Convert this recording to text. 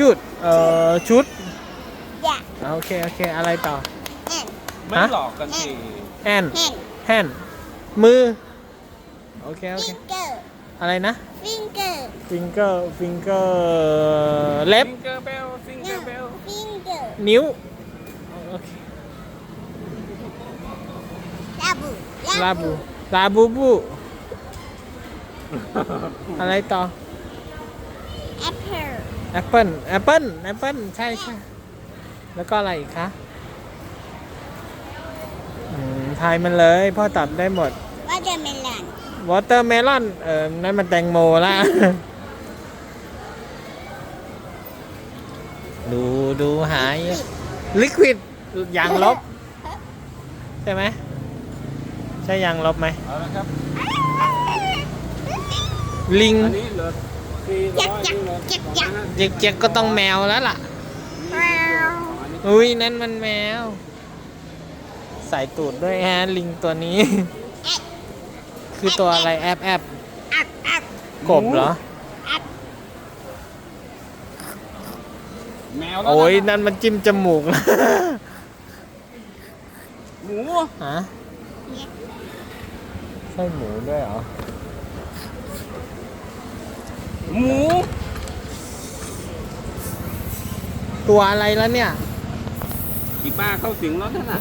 ชุด เอ่อ ชุดอย่าโอเค โอเค อะไรต่อแอนไม่ฮะหลอกกันสิแอนแฮนแฮนมือ โอเค โอเคฟิงเกอร์อะไรนะฟิงเกอร์ฟิงเกอร์ ฟิงเกอร์ เล็บ ฟิงเกอร์เบลฟิงเกอร์เบลฟิงเกอร์นิ้ว โอเคลาบูลาบู ลาบูบู อะไรต่อแอปเปิล แอปเปิลแอปเปิลแอปเปิลใช่ใช่แล้วก็อะไรอีกคะอืมทายมันเลย พ่อตัดได้หมดวอเตอร์เมลอนวอเตอร์เมลอนเออนั่นมันแตงโมละดูดูหายลิควิดยางลบ ใช่ไหมใช่ยางลบไหมเอาละครับลิง อันนี้เหลือสี่ร้อยนี่เหลือจักจักเจ๊กเจ๊กก็ต้องแมวแล้วล่ะว้าวอันนี้อุ้ยนั่นมันแมว ใส่ตูดด้วยฮะลิงตัวนี้ แอปคือตัวอะไรแอปแอปอัพอัพกบเหรออัพแมวแล้วนะโอ้ยนั่นมันจิ้มจมูกหมูฮะใช่หมูด้วยเหรอ หมู ตัวอะไรแล้วเนี่ย อีป้าเข้าสิงแล้วนั่นน่ะ